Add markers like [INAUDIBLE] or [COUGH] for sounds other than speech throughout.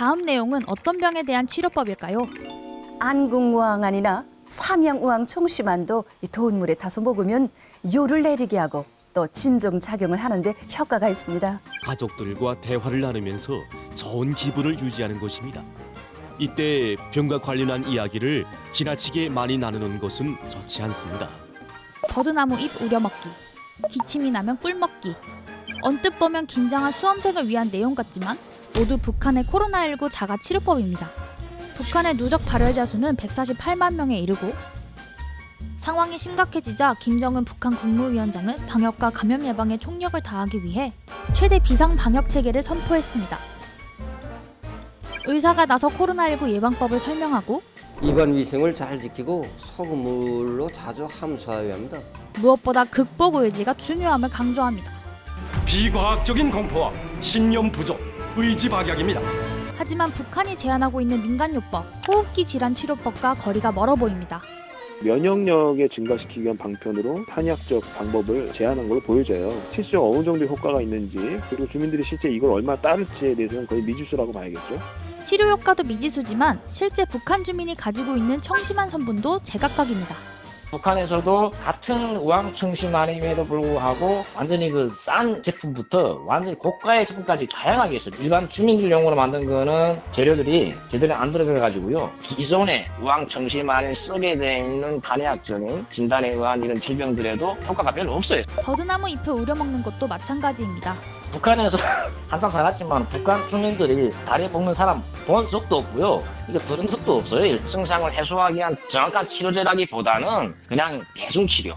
다음 내용은 어떤 병에 대한 치료법일까요? 안궁우황안이나 삼양우황 총심안도 이 더운 물에 타서 먹으면 요를 내리게 하고 또 진정 작용을 하는데 효과가 있습니다. 가족들과 대화를 나누면서 좋은 기분을 유지하는 것입니다. 이때 병과 관련한 이야기를 지나치게 많이 나누는 것은 좋지 않습니다. 버드나무 잎 우려 먹기, 기침이 나면 꿀 먹기. 언뜻 보면 긴장한 수험생을 위한 내용 같지만 모두 북한의 코로나19 자가 치료법입니다. 북한의 누적 발열자 수는 148만 명에 이르고 상황이 심각해지자 김정은 북한 국무위원장은 방역과 감염 예방에 총력을 다하기 위해 최대 비상 방역 체계를 선포했습니다. 의사가 나서 코로나19 예방법을 설명하고 입안 위생을 잘 지키고 소금물로 자주 함수하여야 합니다. 무엇보다 극복 의지가 중요함을 강조합니다. 비과학적인 공포와 신념 부족, 의지 박약입니다. 하지만 북한이 제안하고 있는 민간요법, 호흡기 질환 치료법과 거리가 멀어 보입니다. 면역력을 증가시키기 위한 방편으로 한의학적 방법을 제안한 걸로 보여져요. 실제로 어느 정도 효과가 있는지 그리고 주민들이 실제 이걸 얼마나 따를지에 대해서는 거의 미지수라고 봐야겠죠. 치료 효과도 미지수지만 실제 북한 주민이 가지고 있는 청심환 성분도 제각각입니다. 북한에서도 같은 우황충심안임에도 불구하고 완전히 그 싼 제품부터 완전히 고가의 제품까지 다양하게 있어요. 일반 주민들용으로 만든 거는 재료들이 제대로 안 들어가 가지고요. 기존의 우황충심안에 쓰게 되어 있는 간의학적인 진단에 의한 이런 질병들에도 효과가 별로 없어요. 버드나무 잎을 우려 먹는 것도 마찬가지입니다. 북한에서 [LAUGHS] 항상 살았지만 북한 주민들이 다리 볶는 사람 본 적도 없고요. 이거 들은 적도 없어요. 증상을 해소하기 위한 정확한 치료제라기보다는 그냥 대중 치료.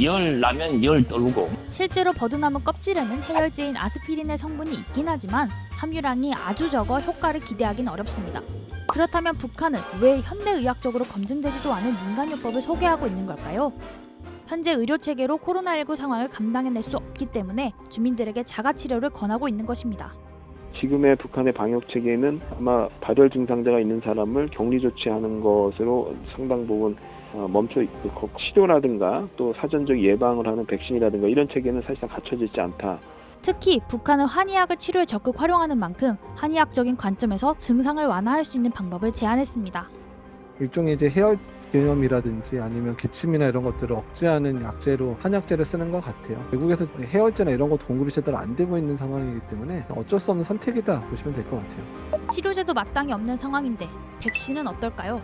열 나면 열 떨고 실제로 버드나무 껍질에는 해열제인 아스피린의 성분이 있긴 하지만 함유량이 아주 적어 효과를 기대하긴 어렵습니다. 그렇다면 북한은 왜 현대의학적으로 검증되지도 않은 민간요법을 소개하고 있는 걸까요? 현재 의료 체계로 코로나19 상황을 감당해낼 수 없기 때문에 주민들에게 자가 치료를 권하고 있는 것입니다. 지금의 북한의 방역 체계는 아마 발열 증상자가 있는 사람을 격리 조치하는 것으로 상당 부분 어, 멈춰 있고 거- 치료라든가 또 사전적 예방을 하는 백신이라든가 이런 체계는 사실상 갖춰져 있지 않다. 특히 북한은 한의학을 치료에 적극 활용하는 만큼 한의학적인 관점에서 증상을 완화할 수 있는 방법을 제안했습니다. 일종의 이제 해열 개념이라든지 아니면 기침이나 이런 것들을 억제하는 약제로 한약제를 쓰는 것 같아요. 외국에서 해열제나 이런 것도 공급이 제대로 안 되고 있는 상황이기 때문에 어쩔 수 없는 선택이다 보시면 될 것 같아요. 치료제도 마땅히 없는 상황인데 백신은 어떨까요?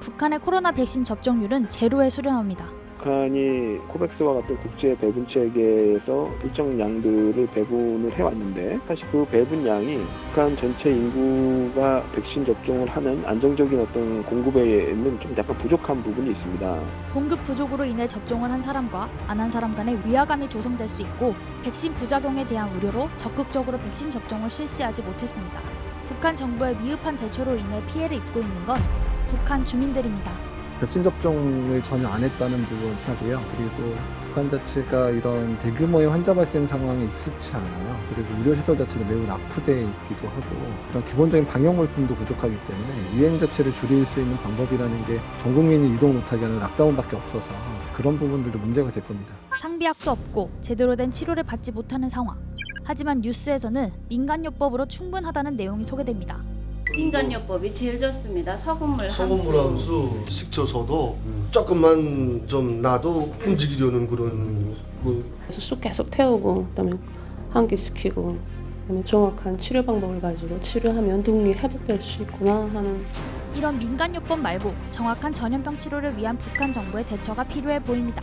북한의 코로나 백신 접종률은 제로에 수렴합니다. 북한이 코백스와 같은 국제 배분 체계에서 일정 양들을 배분을 해왔는데 사실 그 배분 양이 북한 전체 인구가 백신 접종을 하는 안정적인 어떤 공급에는 좀 약간 부족한 부분이 있습니다. 공급 부족으로 인해 접종을 한 사람과 안 한 사람 간의 위화감이 조성될 수 있고 백신 부작용에 대한 우려로 적극적으로 백신 접종을 실시하지 못했습니다. 북한 정부의 미흡한 대처로 인해 피해를 입고 있는 건 북한 주민들입니다. 백신 접종을 전혀 안 했다는 부분 하고요. 그리고 북한 자체가 이런 대규모의 환자 발생 상황에 익숙치 않아요. 그리고 의료시설 자체도 매우 낙후되어 있기도 하고 그런 기본적인 방역 물품도 부족하기 때문에 유행 자체를 줄일 수 있는 방법이라는 게 전 국민이 이동 못하게 하는 락다운밖에 없어서 그런 부분들도 문제가 될 겁니다. 상비약도 없고 제대로 된 치료를 받지 못하는 상황. 하지만 뉴스에서는 민간요법으로 충분하다는 내용이 소개됩니다. 인간요법이 제일 좋습니다. 소금물 소금물 함수, 식초소도 조금만 좀 나도 움직이려는 그런 그 그래서 쑥 계속 태우고 그다음에 환기 시키고 그다음에 정확한 치료 방법을 가지고 치료하면 능이 회복될 수 있구나 하는 이런 민간요법 말고 정확한 전염병 치료를 위한 북한 정부의 대처가 필요해 보입니다.